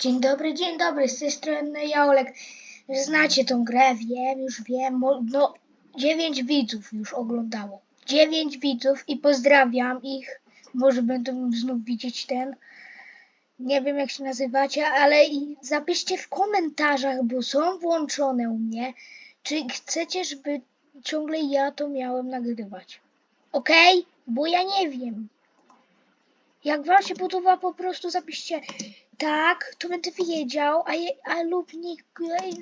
Dzień dobry, dzień dobry, z tej strony ja Olek. Znacie tą grę, wiem, już wiem. No, dziewięć widzów już oglądało. Dziewięć widzów i pozdrawiam ich. Może będą znów widzieć ten. Nie wiem jak się nazywacie, ale i zapiszcie w komentarzach, bo są włączone u mnie. Czy chcecie, żeby ciągle ja to miałem nagrywać? Okej? Bo ja nie wiem. Jak wam się podoba, po prostu zapiszcie tak, to będę wiedział, a, je, a lub nie.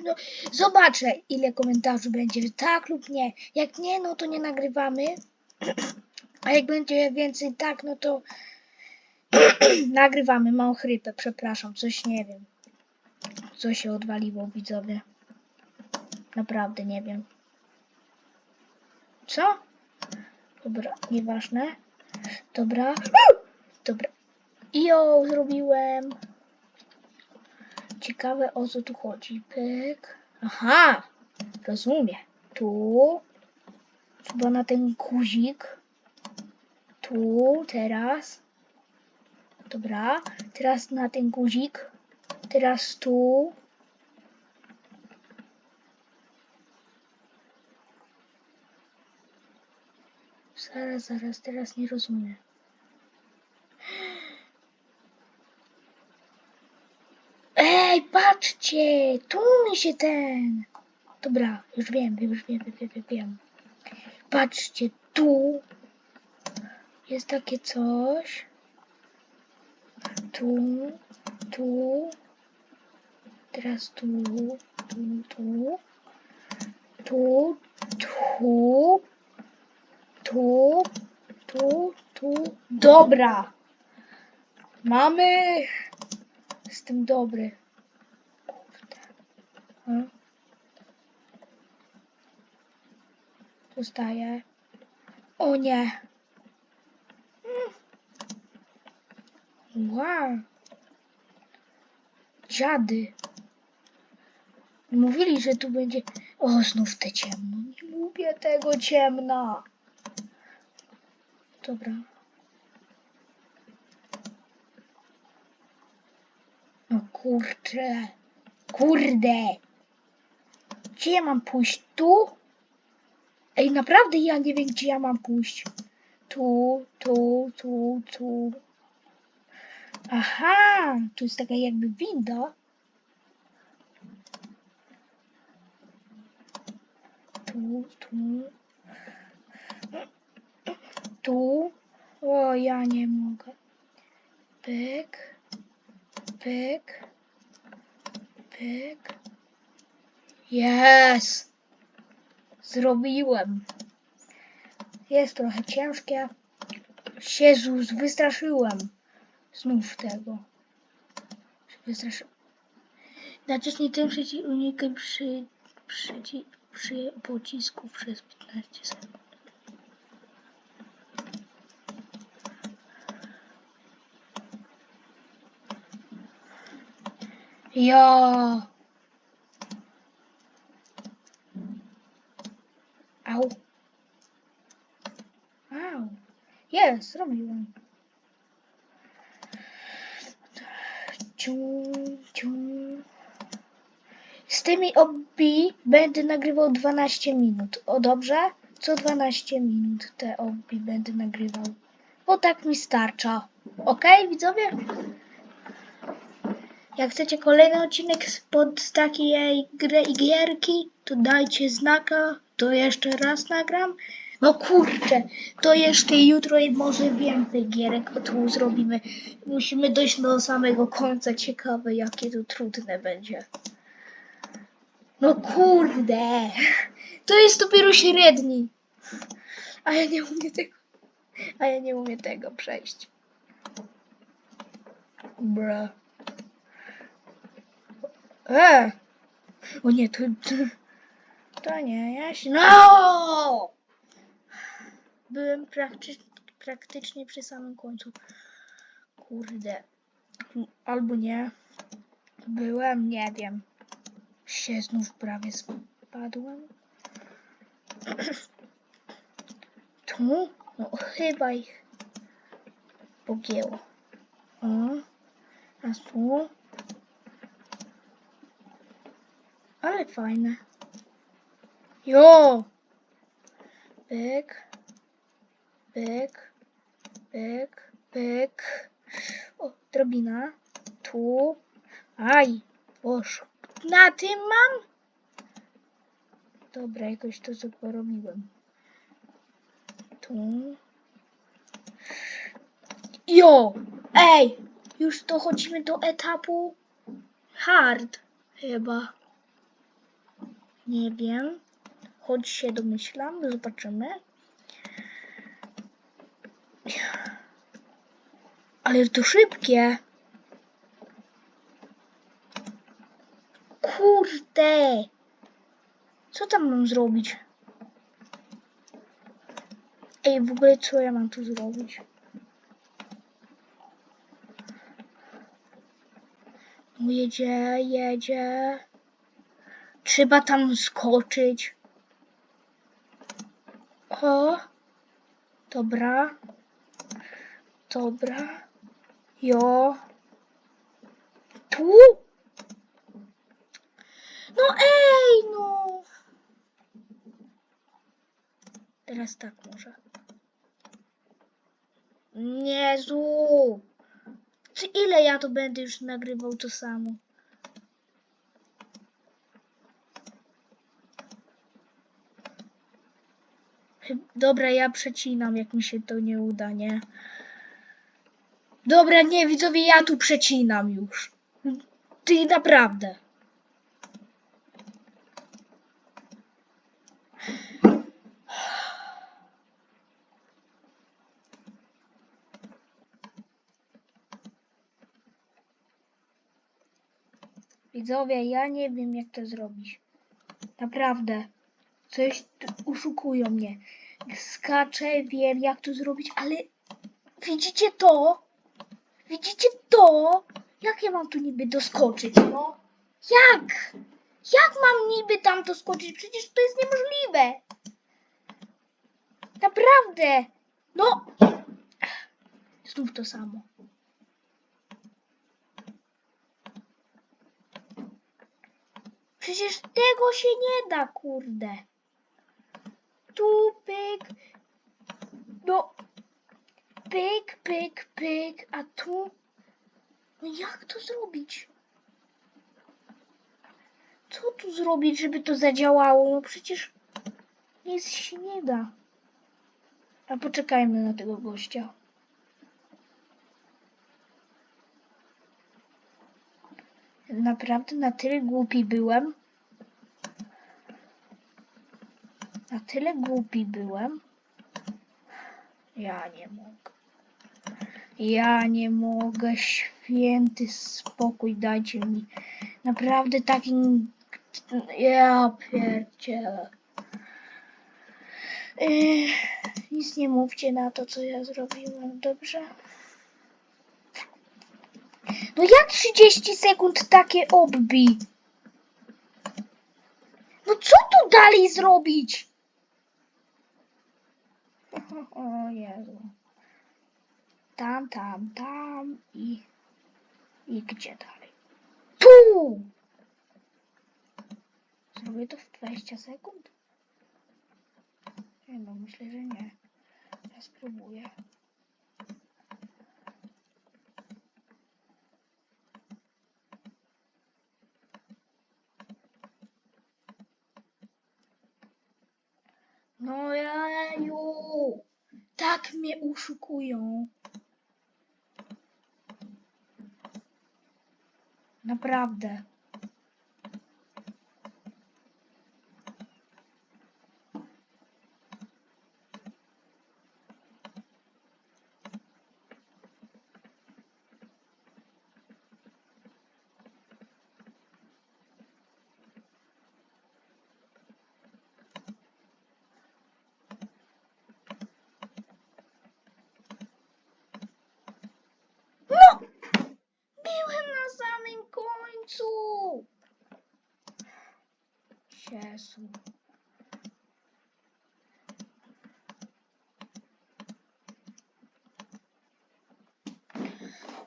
No, zobaczę, ile komentarzy będzie, tak lub nie. Jak nie, no to nie nagrywamy. A jak będzie więcej tak, no to nagrywamy. Mam chrypę, przepraszam, coś nie wiem. Co się odwaliło, widzowie? Naprawdę nie wiem. Co? Dobra, nieważne. Dobra. Dobra. I ją zrobiłem. Ciekawe o co tu chodzi. Pyk. Aha, rozumiem. Tu. Chyba na ten guzik. Tu, teraz. Dobra. Teraz na ten guzik. Teraz tu. Zaraz, zaraz, teraz nie rozumiem. Ej, patrzcie! Tu mi się ten. Dobra, już wiem, już wiem, wiem, wiem, wiem. Patrzcie, tu jest takie coś. Tu, tu. Teraz tu, tu, tu. Tu, tu. Tu, tu, tu. Dobra. Mamy. Jestem dobry. Zostaje. O nie. Wow. Dziady. Mówili, że tu będzie... O, znów te ciemno. Nie lubię tego ciemna. Dobra. No kurczę. Kurde. Gdzie ja mam pójść? Tu? Ej, naprawdę ja nie wiem, gdzie ja mam pójść. Tu, tu, tu, tu. Aha, tu jest taka jakby winda. Tu, tu. Tu. O, ja nie mogę. Pyk. Pyk. Pyk. Jest. Zrobiłem. Jest trochę ciężkie. Jezus, wystraszyłem. Znów tego. Wystraszyłem. Naciśnij ten przycisk unikaj przy, przy, przy pocisku przez 15 sekund. Ja. Ciu. Z tymi obi będę nagrywał 12 minut. O dobrze? Co 12 minut te obi będę nagrywał. Bo tak mi starcza. Ok, widzowie? Jak chcecie kolejny odcinek spod takiej gry i gierki, to dajcie znaka, to jeszcze raz nagram. No kurczę, to jeszcze jutro i może więcej gierek tu zrobimy. Musimy dojść do samego końca. Ciekawe, jakie to trudne będzie. No kurde, to jest dopiero średni. A ja nie umiem tego, a ja nie umiem tego przejść. Bruh. E! O nie, to, to, to nie, ja się... No! Byłem praktycznie, praktycznie przy samym końcu. Kurde. Albo nie. Byłem, nie wiem. Się znów prawie spadłem. Tu? No chyba ich pogięło. O. A tu? Ale fajne. Jo! Byk. Byk. Byk. Byk. O, drobina. Tu. Aj. Boż. Na tym mam? Dobra, jakoś to porobiłem. Tu. Jo! Ej! Już dochodzimy do etapu hard. Chyba. Nie wiem. Choć się domyślam. Zobaczymy. Ale to szybkie. Kurde. Co tam mam zrobić? Ej, w ogóle co ja mam tu zrobić? No jedzie, jedzie. Trzeba tam skoczyć. O. Dobra. Dobra. Jo. Tu? No ej, no. Teraz tak może. Jezu. Czy ile ja to będę już nagrywał to samo? Dobra, ja przecinam, jak mi się to nie uda, nie? Dobra, nie, widzowie, ja tu przecinam już. Ty naprawdę. Widzowie, ja nie wiem jak to zrobić. Naprawdę. Coś tu uszukują mnie. Skaczę, wiem jak to zrobić, ale widzicie to? Widzicie to? Jak ja mam tu niby doskoczyć, no? Jak? Jak mam niby tam doskoczyć? Przecież to jest niemożliwe. Naprawdę. No. Znów to samo. Przecież tego się nie da, kurde. Tu pyk. Pyk, pyk, pyk. A tu. No jak to zrobić? Co tu zrobić, żeby to zadziałało? No przecież nic się nie da. A poczekajmy na tego gościa. Naprawdę na tyle głupi byłem. Na tyle głupi byłem. Ja nie mogę. Ja nie mogę. Święty spokój dajcie mi. Naprawdę taki... Ja pierdzielę. Nic nie mówcie na to, co ja zrobiłem, dobrze? No jak 30 sekund takie obbi? No co tu dalej zrobić? O Jezu. Tam, tam, tam i... I gdzie dalej? Tu! Zrobię to w 20 sekund? Nie no, myślę, że nie. Ja spróbuję. No jaju! Tak mnie uszukują. Naprawdę. czasu.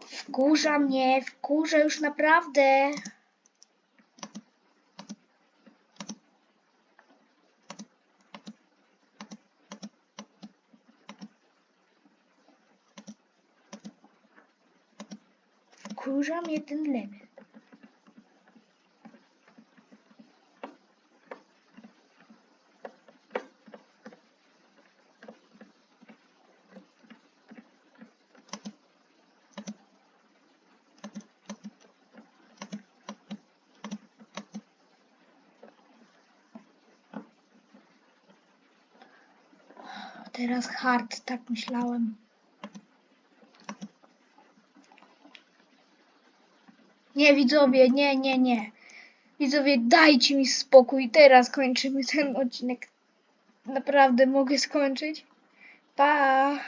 Wkurza mnie, wkurza już naprawdę. Wkurza mnie ten level. Teraz hard, tak myślałem. Nie, widzowie, nie, nie, nie. Widzowie, dajcie mi spokój. Teraz kończymy ten odcinek. Naprawdę mogę skończyć. Pa!